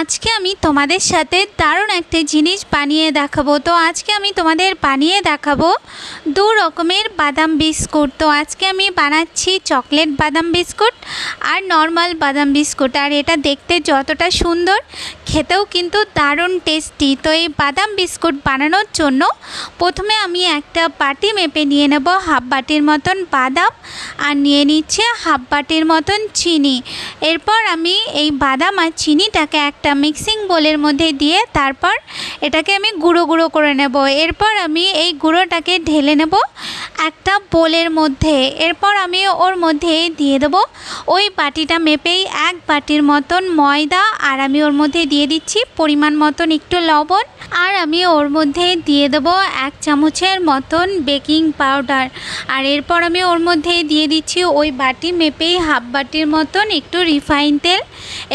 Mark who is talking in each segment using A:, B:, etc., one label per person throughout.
A: আজকে আমি তোমাদের সাথে দারুণ একটা জিনিস বানিয়ে দেখাবো। তো আজকে আমি তোমাদের বানিয়ে দেখাবো দু রকমের বাদাম বিস্কুট। তো আজকে আমি বানাচ্ছি চকলেট বাদাম বিস্কুট আর নর্মাল বাদাম বিস্কুট। আর এটা দেখতে যতটা সুন্দর খেতেও কিন্তু দারুণ টেস্টি তো এই বাদাম বিস্কুট বানানোর জন্য প্রথমে আমি একটা বাটি মেপে নিয়ে নেব হাফ বাটির মতন বাদাম আর নিয়ে নিচ্ছে হাফ বাটির মতন চিনি। এরপর আমি এই বাদাম আর চিনিটাকে একটা মিক্সিং বোলের মধ্যে দিয়ে তারপর এটাকে আমি গুঁড়ো গুঁড়ো করে নেব। এরপর আমি এই গুঁড়োটাকে ঢেলে নেব একটা বোলের মধ্যে। এরপর আমি ওর মধ্যে দিয়ে দেব। ওই বাটিটা মেপেই এক বাটির মতন ময়দা আর আমি ওর মধ্যে দিয়ে দিচ্ছি পরিমাণ মতন একটু লবণ। আর আমি ওর মধ্যে দিয়ে দেব এক চামচের মতন বেকিং পাউডার। আর এরপর আমি ওর মধ্যে দিয়ে দিচ্ছি ওই বাটি মেপেই হাফ বাটির মতন একটু রিফাইন তেল।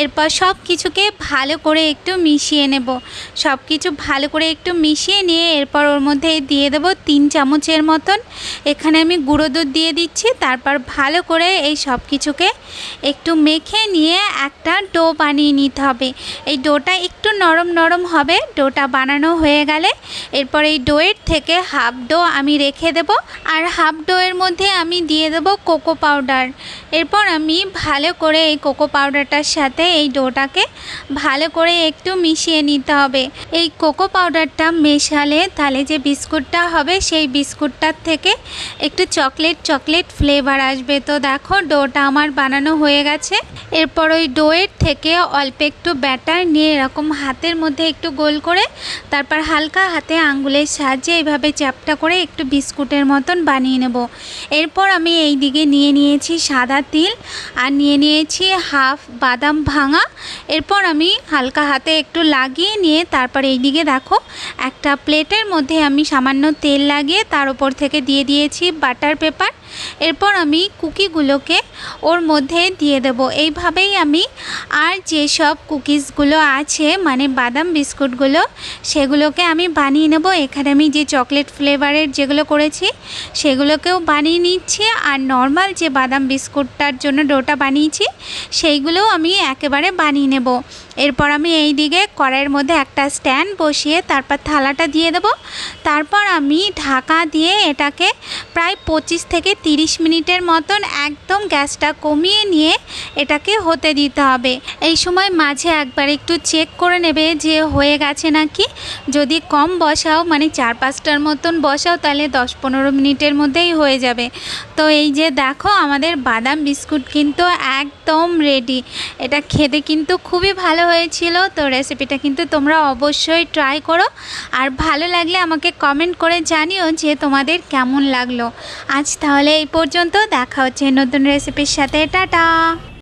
A: এরপর সব কিছুকে ভালো করে একটু মিশিয়ে নেব। সব কিছু ভালো করে একটু মিশিয়ে নিয়ে এরপর ওর মধ্যে দিয়ে দেবো তিন চামচের মতন। এখানে আমি গুঁড়ো দুধ দিয়ে দিচ্ছি, তারপর ভালো করে এই সব কিছুকে একটু মেখে নিয়ে একটা ডো বানিয়ে নিতে হবে। এই ডোটা একটু নরম নরম হবে, ডোটা বানানো হয়ে গেলে এরপর এই ডোয়ের থেকে হাফ ডো আমি রেখে দেব আর হাফ ডোয়ের মধ্যে আমি দিয়ে দেব কোকো পাউডার। এরপর আমি ভালো করে এই কোকো পাউডারটার সাথে এই ডোটাকে ভালো করে একটু মিশিয়ে নিতে হবে। এই কোকো পাউডারটা মেশালে তাহলে যে বিস্কুটটা হবে সেই বিস্কুটটার থেকে একটু চকলেট চকলেট ফ্লেভার আসবে। তো দেখো ডোটা আমার বানানো হয়ে গেছে। এরপর ওই ডোয়ের থেকে অল্প একটু ব্যাটার নিয়ে এরকম হাতের মধ্যে একটু গোল করে তারপর হালকা হাতে আঙ্গুলের সাহায্যে এইভাবে চ্যাপটা করে একটু বিস্কুটের মতন বানিয়ে নেব। এরপর আমি এই দিকে নিয়ে নিয়েছি সাদা তিল আর নিয়ে নিয়েছি হাফ বাদাম ভাঙা। এরপর আমি হালকা হাতে একটু লাগিয়ে নিয়ে তারপর এই দিকে দেখো, একটা প্লেটের মধ্যে আমি সামান্য তেল লাগিয়ে তার উপর থেকে দিয়ে দিয়েছি বাটার পেপার। এরপর আমি কুকিগুলোকে ওর মধ্যে দিয়ে দেব। এইভাবেই আমি আর যেসব কুকিজগুলো আছে মানে বাদাম বিস্কুটগুলো, সেগুলোকে আমি বানিয়ে নেব। এখানে আমি যে চকলেট ফ্লেভারের যেগুলো করেছি, সেগুলোকেও বানিয়ে নিচ্ছি। আর নর্মাল যে বাদাম বিস্কুটটার জন্য ডোটা বানিয়েছি, সেইগুলোও আমি একেবারে বানিয়ে নেব। এরপর আমি এই দিকে কড়াইয়ের মধ্যে একটা স্ট্যান্ড বসিয়ে তারপর থালাটা দিয়ে দেব। তারপর আমি ঢাকা দিয়ে এটাকে প্রায় পঁচিশ থেকে তিরিশ মিনিটের মতন একদম গ্যাসটা কমিয়ে নিয়ে এটাকে হতে দিতে হবে। এই সময় মাঝে একবার একটু চেক করে নেবে যে হয়ে গেছে নাকি। যদি কম বসাও মানে চার পাঁচটার মতন বসাও, তাহলে দশ পনেরো মিনিটের মধ্যেই হয়ে যাবে। তো এই যে দেখো, আমাদের বাদাম বিস্কুট কিন্তু একদম রেডি এটা খেতে কিন্তু খুবই ভালো হয়েছিল, তো রেসিপিটা কিন্তু তোমরা অবশ্যই ট্রাই করো। আর ভালো লাগলে আমাকে কমেন্ট করে জানিও যে তোমাদের কেমন লাগল। আজ তাহলে এই পর্যন্ত, দেখা হচ্ছে নতুন রেসিপির সাথে। টাটা!